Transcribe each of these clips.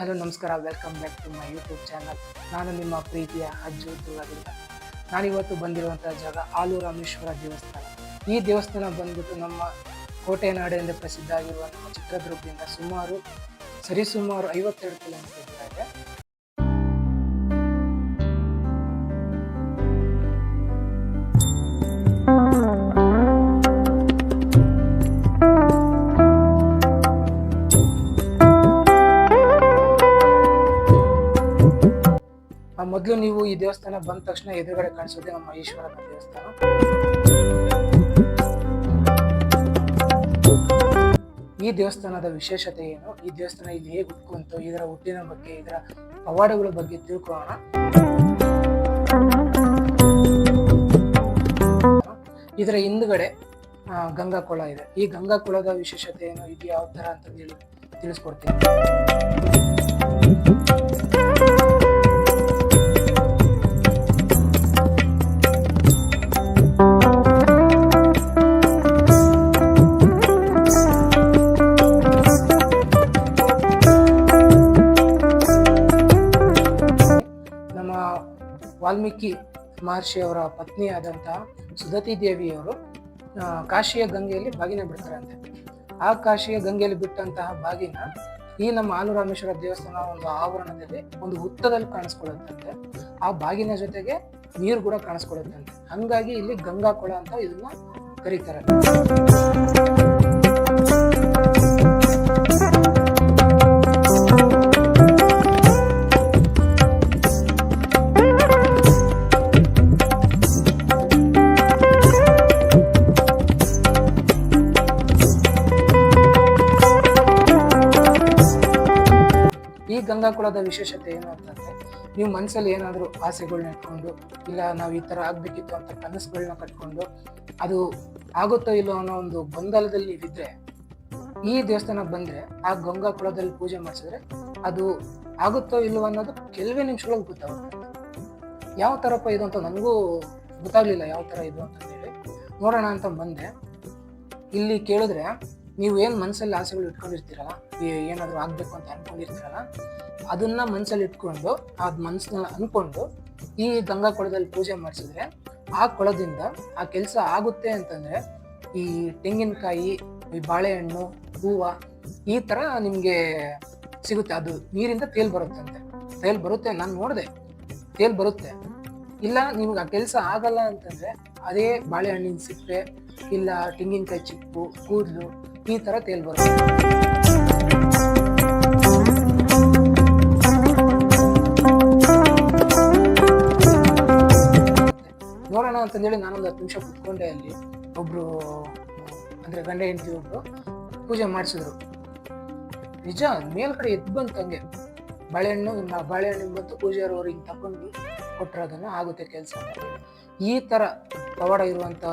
Hello, ನಮಸ್ಕಾರ. Welcome back to my YouTube channel ನಾನು ನಿಮ್ಮ ಪ್ರೀತಿಯ ಅಜ್ಜು ದುರ್ಗದಿಂದ ನಾನಿವತ್ತು ಬಂದಿರುವಂಥ ಜಾಗ ಆಲು ರಾಮೇಶ್ವರ ದೇವಸ್ಥಾನ. ಈ ದೇವಸ್ಥಾನ ಬಂದ್ಬಿಟ್ಟು ನಮ್ಮ ಕೋಟೆ ನಾಡು ಎಂದು ಪ್ರಸಿದ್ಧ ಆಗಿರುವ ನಮ್ಮ ಚಿತ್ರದುರ್ಗದಿಂದ ಸುಮಾರು ಸರಿಸುಮಾರು ಐವತ್ತೆರಡು ಕಿಲೋಮೀಟರ್ ಮೊದಲು ನೀವು ಈ ದೇವಸ್ಥಾನ ಬಂದ ತಕ್ಷಣ ಎದುರುಗಡೆ ಕಾಣಿಸೋದೇ ನಮ್ಮ ಈಶ್ವರನ ದೇವಸ್ಥಾನ. ಈ ದೇವಸ್ಥಾನದ ವಿಶೇಷತೆ ಏನು? ಈ ದೇವಸ್ಥಾನ ಇಲ್ಲಿ ಹೇಗೆ ಉಟ್ಕೊಂತು? ಇದರ ಹುಟ್ಟಿನ ಬಗ್ಗೆ, ಇದರ ಪವಾಡಗಳ ಬಗ್ಗೆ ತಿಳ್ಕೊಳ್ಳೋಣ. ಇದರ ಹಿಂದ್ಗಡೆ ಗಂಗಾ ಕೊಳ ಇದೆ. ಈ ಗಂಗಾ ಕೊಳದ ವಿಶೇಷತೆ ಏನು? ಇದು ಯಾವ ಥರ ಅಂತ ಹೇಳಿ ತಿಳಿಸ್ಕೊಡ್ತೀನಿ. ವಾಲ್ಮೀಕಿ ಮಹರ್ಷಿಯವರ ಪತ್ನಿಯಾದಂತಹ ಸುಧತಿ ದೇವಿಯವರು ಕಾಶಿಯ ಗಂಗೆಯಲ್ಲಿ ಬಾಗಿನ ಬಿಡ್ತಾರಂತೆ. ಆ ಕಾಶಿಯ ಗಂಗೆಯಲ್ಲಿ ಬಿಟ್ಟಂತಹ ಬಾಗಿನ ಈ ನಮ್ಮ ಆಲುರಾಮೇಶ್ವರ ದೇವಸ್ಥಾನ ಒಂದು ಆವರಣದಲ್ಲಿ, ಒಂದು ಹುತ್ತದಲ್ಲಿ ಕಾಣಿಸ್ಕೊಳ್ಳುತ್ತಂತೆ. ಆ ಬಾಗಿನ ಜೊತೆಗೆ ನೀರು ಕೂಡ ಕಾಣಿಸ್ಕೊಳ್ಳುತ್ತಂತೆ. ಹಂಗಾಗಿ ಇಲ್ಲಿ ಗಂಗಾ ಕೊಳ ಅಂತ ಇದನ್ನ ಕರೀತಾರೆ. ಗಂಗಾ ಕುಳದ ವಿಶೇಷತೆ ಏನು ಅಂತಂದ್ರೆ ನೀವು ಮನಸ್ಸಲ್ಲಿ ಏನಾದರೂ ಆಸೆಗಳನ್ನ ಇಟ್ಕೊಂಡು, ಇಲ್ಲ ನಾವು ಈ ಥರ ಆಗಬೇಕಿತ್ತು ಅಂತ ಕನಸುಗಳನ್ನ ಕಟ್ಕೊಂಡು, ಅದು ಆಗುತ್ತೋ ಇಲ್ಲೋ ಅನ್ನೋ ಒಂದು ಗೊಂದಲದಲ್ಲಿ ನೀವಿದ್ರೆ ಈ ದೇವಸ್ಥಾನಕ್ಕೆ ಬಂದ್ರೆ, ಆ ಗಂಗಾ ಕುಳದಲ್ಲಿ ಪೂಜೆ ಮಾಡಿಸಿದ್ರೆ ಅದು ಆಗುತ್ತೋ ಇಲ್ಲೋ ಅನ್ನೋದು ಕೆಲವೇ ನಿಮಿಷಗಳಿಗೆ ಗೊತ್ತಾಗುತ್ತೆ. ಯಾವ ಥರಪ್ಪ ಇದು ಅಂತ ನನಗೂ ಗೊತ್ತಾಗ್ಲಿಲ್ಲ ಯಾವ ಥರ ಇದು ಅಂತ ಹೇಳಿ. ನೋಡೋಣ ಅಂತ ಬಂದೆ. ಇಲ್ಲಿ ಕೇಳಿದ್ರೆ ನೀವು ಏನು ಮನಸ್ಸಲ್ಲಿ ಆಸೆಗಳು ಇಟ್ಕೊಂಡಿರ್ತೀರಲ್ಲ ಏನಾದರೂ ಆಗಬೇಕು ಅಂತ ಅಂದ್ಕೊಂಡಿರ್ತೀರಲ್ಲ ಅದನ್ನು ಮನಸ್ಸಲ್ಲಿ ಇಟ್ಕೊಂಡು ಆ ಮನಸ್ಸನ್ನ ಅಂದ್ಕೊಂಡು ಈ ಗಂಗಾ ಕೊಳದಲ್ಲಿ ಪೂಜೆ ಮಾಡಿಸಿದ್ರೆ, ಆ ಕೊಳದಿಂದ ಆ ಕೆಲಸ ಆಗುತ್ತೆ ಅಂತಂದರೆ, ಈ ತೆಂಗಿನಕಾಯಿ, ಈ ಬಾಳೆಹಣ್ಣು, ಹೂವು, ಈ ಥರ ನಿಮಗೆ ಸಿಗುತ್ತೆ. ಅದು ನೀರಿಂದ ತೇಲ್ ಬರುತ್ತಂತೆ. ತೇಲ್ ಬರುತ್ತೆ, ನಾನು ನೋಡಿದೆ. ತೇಲ್ ಬರುತ್ತೆ. ಇಲ್ಲ ನಿಮ್ಗೆ ಆ ಕೆಲಸ ಆಗಲ್ಲ ಅಂತಂದರೆ, ಅದೇ ಬಾಳೆಹಣ್ಣಿನ ಸಿಪ್ಪೆ, ಇಲ್ಲ ತೆಂಗಿನಕಾಯಿ ಚಿಪ್ಪು, ಕೂದಲು ಈ ತರ ತೇಲ್ ಬರುತ್ತೆ. ನೋಡೋಣ ಅಂತಂದೇಳಿ ನಾನೊಂದು ಹತ್ತು ನಿಮಿಷ ಕುತ್ಕೊಂಡೆ ಅಲ್ಲಿ. ಒಬ್ರು, ಅಂದ್ರೆ ಗಂಡ ಹೆಂಡತಿ ಒಬ್ರು ಪೂಜೆ ಮಾಡಿಸಿದ್ರು. ನಿಜ, ಮೇಲ್ಗಡೆ ಎದ್ದು ಬಂತು ಹಂಗೆ. ಬಾಳೆಹಣ್ಣು ಬಾಳೆಹಣ್ಣು ಬಂತು ಪೂಜಾರವ್ರು ಹಿಂಗೆ ತಕೊಂಡು ಕೊಟ್ಟರೆ ಅದನ್ನು ಆಗುತ್ತೆ ಕೆಲಸ ಈ ಥರ ಪವಾಡ ಇರುವಂಥ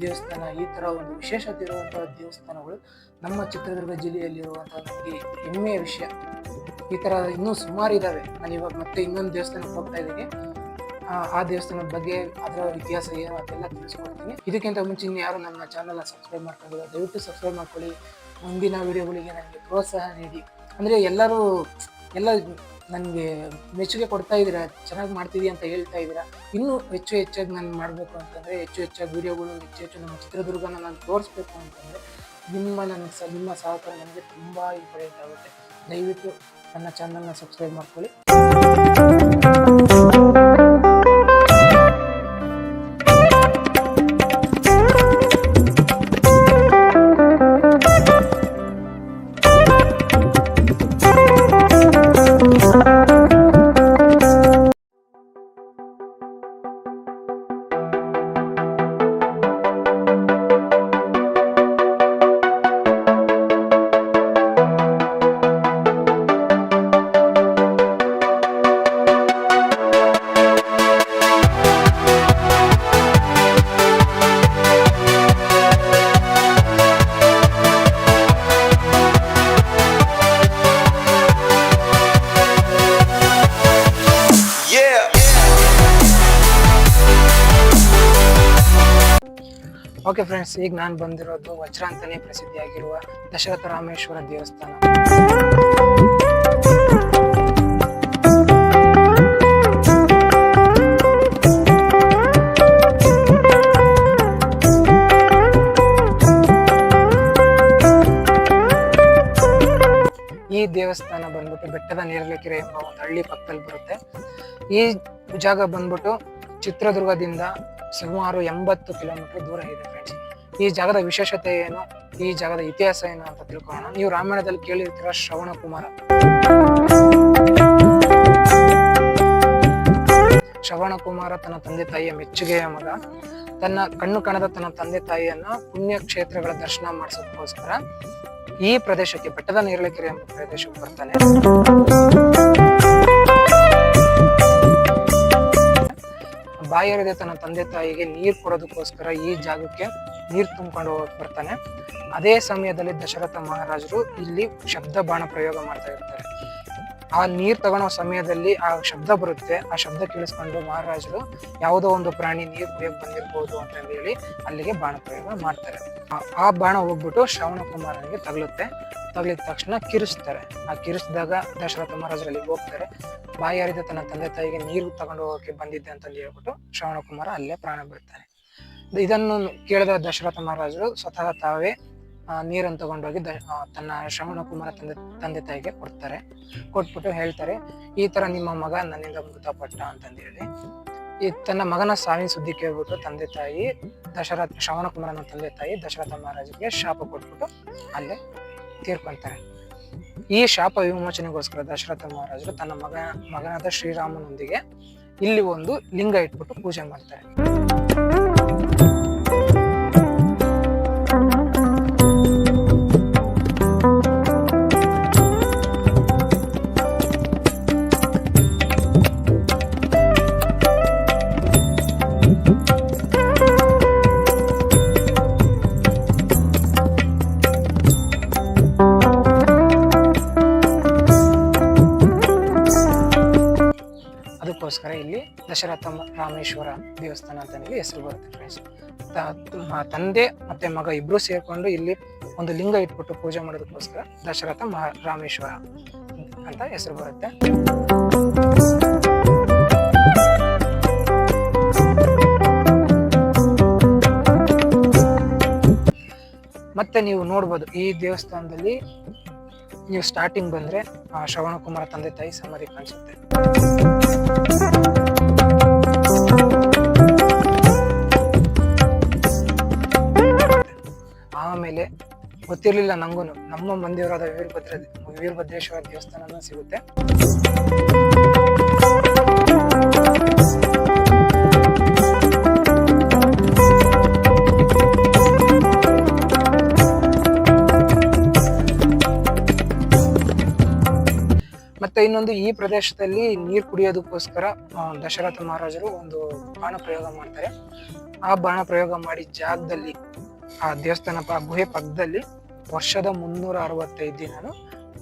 ದೇವಸ್ಥಾನ ಈ ಥರ ಒಂದು ವಿಶೇಷತೆ ಇರುವಂಥ ದೇವಸ್ಥಾನಗಳು ನಮ್ಮ ಚಿತ್ರದುರ್ಗ ಜಿಲ್ಲೆಯಲ್ಲಿರುವಂಥ ನಮಗೆ ಹೆಮ್ಮೆಯ ವಿಷಯ. ಈ ಥರ ಇನ್ನೂ ಸುಮಾರು ಇದ್ದಾವೆ ನಾನು ಇವಾಗ ಮತ್ತೆ ಇನ್ನೊಂದು ದೇವಸ್ಥಾನಕ್ಕೆ ಹೋಗ್ತಾ ಇದ್ದೀನಿ. ಆ, ದೇವಸ್ಥಾನದ ಬಗ್ಗೆ ಅದರ ಇತಿಹಾಸ ಏನು ಅದೆಲ್ಲ ತಿಳಿಸ್ಕೊಡ್ತೀನಿ. ಇದಕ್ಕಿಂತ ಮುಂಚೆ ಇನ್ನು ಯಾರು ನನ್ನ ಚಾನಲ್ನ ಸಬ್ಸ್ಕ್ರೈಬ್ ಮಾಡ್ಕೊಂಡಿಲ್ಲ ದಯವಿಟ್ಟು ಸಬ್ಸ್ಕ್ರೈಬ್ ಮಾಡ್ಕೊಳ್ಳಿ. ಮುಂದಿನ ವಿಡಿಯೋಗಳಿಗೆ ನನಗೆ ಪ್ರೋತ್ಸಾಹ ನೀಡಿ. ಅಂದರೆ ಎಲ್ಲರೂ ಎಲ್ಲ ನನಗೆ ಮೆಚ್ಚುಗೆ ಕೊಡ್ತಾ ಇದ್ದೀರಾ, ಚೆನ್ನಾಗಿ ಮಾಡ್ತೀವಿ ಅಂತ ಹೇಳ್ತಾ ಇದ್ದೀರಾ, ಇನ್ನೂ ಹೆಚ್ಚು ಹೆಚ್ಚಾಗಿ ನಾನು ಮಾಡಬೇಕು ಅಂತಂದರೆ, ಹೆಚ್ಚು ಹೆಚ್ಚಾಗಿ ವೀಡಿಯೋಗಳು, ಹೆಚ್ಚು ಹೆಚ್ಚು ನಮ್ಮ ಚಿತ್ರದುರ್ಗನ ನಾನು ತೋರಿಸ್ಬೇಕು ಅಂತಂದರೆ, ನಿಮ್ಮ ನನಗೆ ಸ, ನಿಮ್ಮ ಸಹಕಾರ ನನಗೆ ತುಂಬ ಇಂಪಾರ್ಟೆಂಟ್ ಆಗುತ್ತೆ. ದಯವಿಟ್ಟು ನನ್ನ ಚಾನಲ್ನ ಸಬ್ಸ್ಕ್ರೈಬ್ ಮಾಡ್ಕೊಳ್ಳಿ. ಓಕೆ ಫ್ರೆಂಡ್ಸ್ ಈಗ ನಾನು ಬಂದಿರೋದು ವಜ್ರಾಂತನೇ ಪ್ರಸಿದ್ಧಿಯಾಗಿರುವ ದಶರಥ ರಾಮೇಶ್ವರ ದೇವಸ್ಥಾನ. ಈ ದೇವಸ್ಥಾನ ಬಂದ್ಬಿಟ್ಟು ಬೆಟ್ಟದ ನೇರಳೆ ಕೆರೆ ಎಂಬ ಒಂದು ಹಳ್ಳಿ ಪಕ್ಕದಲ್ಲಿ ಬರುತ್ತೆ. ಈ ಜಾಗ ಬಂದ್ಬಿಟ್ಟು ಚಿತ್ರದುರ್ಗದಿಂದ ಸುಮಾರು ಎಂಬತ್ತು ಕಿಲೋಮೀಟರ್ ದೂರ ಇದೆ ಫ್ರೆಂಡ್ಸ್ ಈ ಜಾಗದ ವಿಶೇಷತೆ ಏನು? ಈ ಜಾಗದ ಇತಿಹಾಸ ಏನು ಅಂತ ತಿಳ್ಕೊಳ್ಳೋಣ. ನೀವು ರಾಮಾಯಣದಲ್ಲಿ ಕೇಳಿರ್ತೀರ ಶ್ರವಣ ಕುಮಾರ. ಶ್ರವಣ ಕುಮಾರ ತನ್ನ ತಂದೆ ತಾಯಿಯ ಮೆಚ್ಚುಗೆಯ ಮಗ. ತನ್ನ ಕಣ್ಣು ಕಾಣದ ತನ್ನ ತಂದೆ ತಾಯಿಯನ್ನ ಪುಣ್ಯ ಕ್ಷೇತ್ರಗಳ ದರ್ಶನ ಮಾಡಿಸೋದಕ್ಕೋಸ್ಕರ ಈ ಪ್ರದೇಶಕ್ಕೆ ಬೆಟ್ಟದ ನೇರಳೆಕೆರೆ ಎಂಬ ಪ್ರದೇಶಕ್ಕೆ ಬರ್ತಾನೆ. ಬಾಯರಿದೆ ತನ್ನ ತಂದೆ ತಾಯಿಗೆ ನೀರು ಕೊಡೋದಕ್ಕೋಸ್ಕರ ಈ ಜಾಗಕ್ಕೆ ನೀರು ತುಂಬಿಕೊಂಡು ಬರ್ತಾನೆ. ಅದೇ ಸಮಯದಲ್ಲಿ ದಶರಥ ಮಹಾರಾಜರು ಇಲ್ಲಿ ಶಬ್ದ ಬಾಣ ಪ್ರಯೋಗ ಮಾಡ್ತಾ ಇರ್ತಾರೆ. ಆ ನೀರು ತಗೊಳೋ ಸಮಯದಲ್ಲಿ ಆ ಶಬ್ದ ಬರುತ್ತೆ. ಆ ಶಬ್ದ ಕೇಳಿಸ್ಕೊಂಡು ಮಹಾರಾಜರು ಯಾವುದೋ ಒಂದು ಪ್ರಾಣಿ ನೀರು ಕುಡಿಯೋಕೆ ಬಂದಿರ್ಬೋದು ಅಂತ ಹೇಳಿ ಅಲ್ಲಿಗೆ ಬಾಣ ಪ್ರಯೋಗ ಮಾಡ್ತಾರೆ. ಆ- ಬಾಣ ಹೋಗ್ಬಿಟ್ಟು ಶ್ರವಣ ಕುಮಾರನಿಗೆ ತಗಲುತ್ತೆ. ತಗಲಿದ ತಕ್ಷಣ ಕಿರಿಸ್ತಾರೆ. ಆ ಕಿರಿಸಿದಾಗ ದಶರಥ ಮಹಾರಾಜರಲ್ಲಿ ಹೋಗ್ತಾರೆ. ಬಾಯಿ ಹರಿದ ತನ್ನ ತಂದೆ ತಾಯಿಗೆ ನೀರು ತಗೊಂಡು ಹೋಗೋಕೆ ಬಂದಿದ್ದೆ ಅಂತ ಹೇಳ್ಬಿಟ್ಟು ಶ್ರವಣ ಕುಮಾರ ಅಲ್ಲೇ ಪ್ರಾಣ ಬಿಡ್ತಾನೆ ಇದನ್ನು ಕೇಳಿದ ದಶರಥ ಮಹಾರಾಜರು ಸ್ವತಃ ತಾವೇ ನೀರನ್ನು ತಗೊಂಡೋಗಿ ದ ತನ್ನ ಶ್ರವಣ ಕುಮಾರ ತಂದೆ ತಂದೆ ತಾಯಿಗೆ ಕೊಡ್ತಾರೆ. ಕೊಟ್ಬಿಟ್ಟು ಹೇಳ್ತಾರೆ, ಈ ತರ ನಿಮ್ಮ ಮಗ ನನ್ನಿಂದ ಮೃತಪಟ್ಟ ಅಂತಂದೇಳಿ ಈ ತನ್ನ ಮಗನ ಸಾವಿನ ಸುದ್ದಿ ಕೇಳ್ಬಿಟ್ಟು ತಂದೆ ತಾಯಿ ದಶರಥ, ಶ್ರವಣ ಕುಮಾರನ ತಂದೆ ತಾಯಿ ದಶರಥ ಮಹಾರಾಜರಿಗೆ ಶಾಪ ಕೊಟ್ಬಿಟ್ಟು ಅಲ್ಲೇ ತೀರ್ಕೊಂತಾರೆ. ಈ ಶಾಪ ವಿಮೋಚನೆಗೋಸ್ಕರ ದಶರಥ ಮಹಾರಾಜರು ತನ್ನ ಮಗ, ಮಗನಾದ ಶ್ರೀರಾಮನೊಂದಿಗೆ ಇಲ್ಲಿ ಒಂದು ಲಿಂಗ ಇಟ್ಬಿಟ್ಟು ಪೂಜೆ ಮಾಡ್ತಾರೆ. ದಶರಥ ರಾಮೇಶ್ವರ ದೇವಸ್ಥಾನ ಅಂತ ಹೇಳಿ ಹೆಸರು ಬರುತ್ತೆ ಫ್ರೆಂಡ್ಸ್ ತಂದೆ ಮತ್ತೆ ಮಗ ಇಬ್ರು ಸೇರ್ಕೊಂಡು ಇಲ್ಲಿ ಒಂದು ಲಿಂಗ ಇಟ್ಬಿಟ್ಟು ಪೂಜೆ ಮಾಡೋದಕ್ಕೋಸ್ಕರ ದಶರಥ ಮಹಾ, ರಾಮೇಶ್ವರ ಅಂತ ಹೆಸರು ಬರುತ್ತೆ. ಮತ್ತೆ ನೀವು ನೋಡ್ಬೋದು ಈ ದೇವಸ್ಥಾನದಲ್ಲಿ ನೀವು ಸ್ಟಾರ್ಟಿಂಗ್ ಬಂದ್ರೆ, ಆ ಶ್ರವಣ ಕುಮಾರ ತಂದೆ ತಾಯಿ ಸಮರಿ ಕಾಣಿಸುತ್ತೆ. ಆಮೇಲೆ ಗೊತ್ತಿರ್ಲಿಲ್ಲ ನಂಗೂ ನಮ್ಮ ಮಂದಿರಾದ ವೀರಭದ್ರ ವೀರಭದ್ರೇಶ್ವರ ದೇವಸ್ಥಾನನೂ ಸಿಗುತ್ತೆ. ಮತ್ತೆ ಇನ್ನೊಂದು ಈ ಪ್ರದೇಶದಲ್ಲಿ ನೀರು ಕುಡಿಯೋದಕ್ಕೋಸ್ಕರ ದಶರಥ ಮಹಾರಾಜರು ಒಂದು ಬಾಣ ಪ್ರಯೋಗ ಮಾಡ್ತಾರೆ. ಆ ಬಾಣ ಪ್ರಯೋಗ ಮಾಡಿ ಜಾಗದಲ್ಲಿ ಆ ದೇವಸ್ಥಾನ ಪ- ಗುಹೆ ಪಕ್ಕದಲ್ಲಿ ವರ್ಷದ ಮುನ್ನೂರ ಅರವತ್ತೈದು ದಿನನು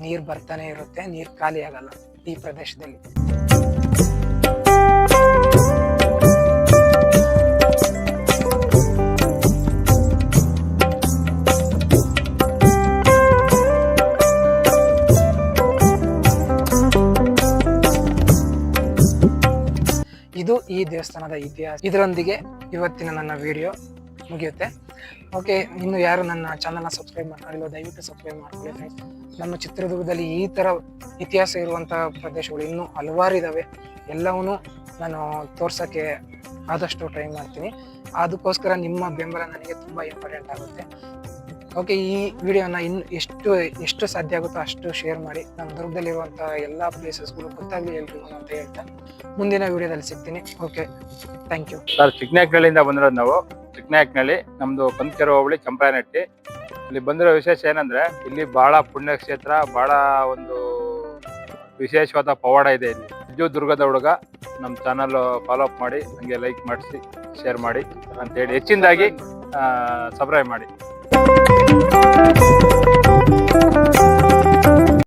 ನೀರು ಬರ್ತಾನೆ ಇರುತ್ತೆ, ನೀರು ಖಾಲಿ ಆಗಲ್ಲ ಈ ಪ್ರದೇಶದಲ್ಲಿ. ಇದು ಈ ದೇವಸ್ಥಾನದ ಇತಿಹಾಸ. ಇದರೊಂದಿಗೆ ಇವತ್ತಿನ ನನ್ನ ವಿಡಿಯೋ ಮುಗಿಯುತ್ತೆ. ಓಕೆ ಇನ್ನು ಯಾರು ನನ್ನ ಚಾನಲ್ನ ಸಬ್ಸ್ಕ್ರೈಬ್ ಮಾಡ್ಕೊಂಡಿಲ್ಲ ದಯವಿಟ್ಟು ಸಬ್ಸ್ಕ್ರೈಬ್ ಮಾಡ್ಕೊಳ್ಳಿ ಫ್ರೆಂಡ್ಸ್ ನಮ್ಮ ಚಿತ್ರದುರ್ಗದಲ್ಲಿ ಈ ಥರ ಇತಿಹಾಸ ಇರುವಂಥ ಪ್ರದೇಶಗಳು ಇನ್ನೂ ಹಲವಾರು ಇದ್ದಾವೆ ಎಲ್ಲವನ್ನೂ ನಾನು ತೋರ್ಸೋಕ್ಕೆ ಆದಷ್ಟು ಟ್ರೈ ಮಾಡ್ತೀನಿ. ಅದಕ್ಕೋಸ್ಕರ ನಿಮ್ಮ ಬೆಂಬಲ ನನಗೆ ತುಂಬ ಇಂಪಾರ್ಟೆಂಟ್ ಆಗುತ್ತೆ. ಓಕೆ ಈ ವಿಡಿಯೋನ ಇನ್ನು ಎಷ್ಟು ಎಷ್ಟು ಸಾಧ್ಯ ಆಗುತ್ತೋ ಅಷ್ಟು ಶೇರ್ ಮಾಡಿ. ನಮ್ಮ ದುರ್ಗದಲ್ಲಿರುವಂಥ ಎಲ್ಲ ಪ್ಲೇಸಸ್ಗಳು ಗೊತ್ತಾಗಲಿ ಎಲ್ರಿಗೂ ಅಂತ ಹೇಳ್ತಾ ಮುಂದಿನ ವಿಡಿಯೋದಲ್ಲಿ ಸಿಗ್ತೀನಿ. ಓಕೆ ಥ್ಯಾಂಕ್ ಯು ಸರ್ ಚಿಕ್ಕನಗಳಿಂದ ಬಂದಿರೋದು ನಾವು. ಚಿಕ್ಕನಾಯಕನಹಳ್ಳಿ ನಮ್ದು ಕಂದಕೆರೆ ಹೋಬಳಿ ಚಂಪಾನಟ್ಟಿ ಇಲ್ಲಿ ಬಂದಿರೋ ವಿಶೇಷ ಏನಂದ್ರೆ, ಇಲ್ಲಿ ಬಹಳ ಪುಣ್ಯಕ್ಷೇತ್ರ, ಬಹಳ ಒಂದು ವಿಶೇಷವಾದ ಪವಾಡ ಇದೆ ಇಲ್ಲಿ. ಅಜ್ಜು ದುರ್ಗದ ಹುಡುಗ ನಮ್ಮ ಚಾನಲ್ ಫಾಲೋ ಅಪ್ ಮಾಡಿ ಹಂಗೆ ಲೈಕ್ ಮಾಡಿಸಿ ಶೇರ್ ಮಾಡಿ ಅಂತೇಳಿ ಹೆಚ್ಚಿನದಾಗಿ ಸಬ್ಸ್ಕ್ರೈಬ್ ಮಾಡಿ.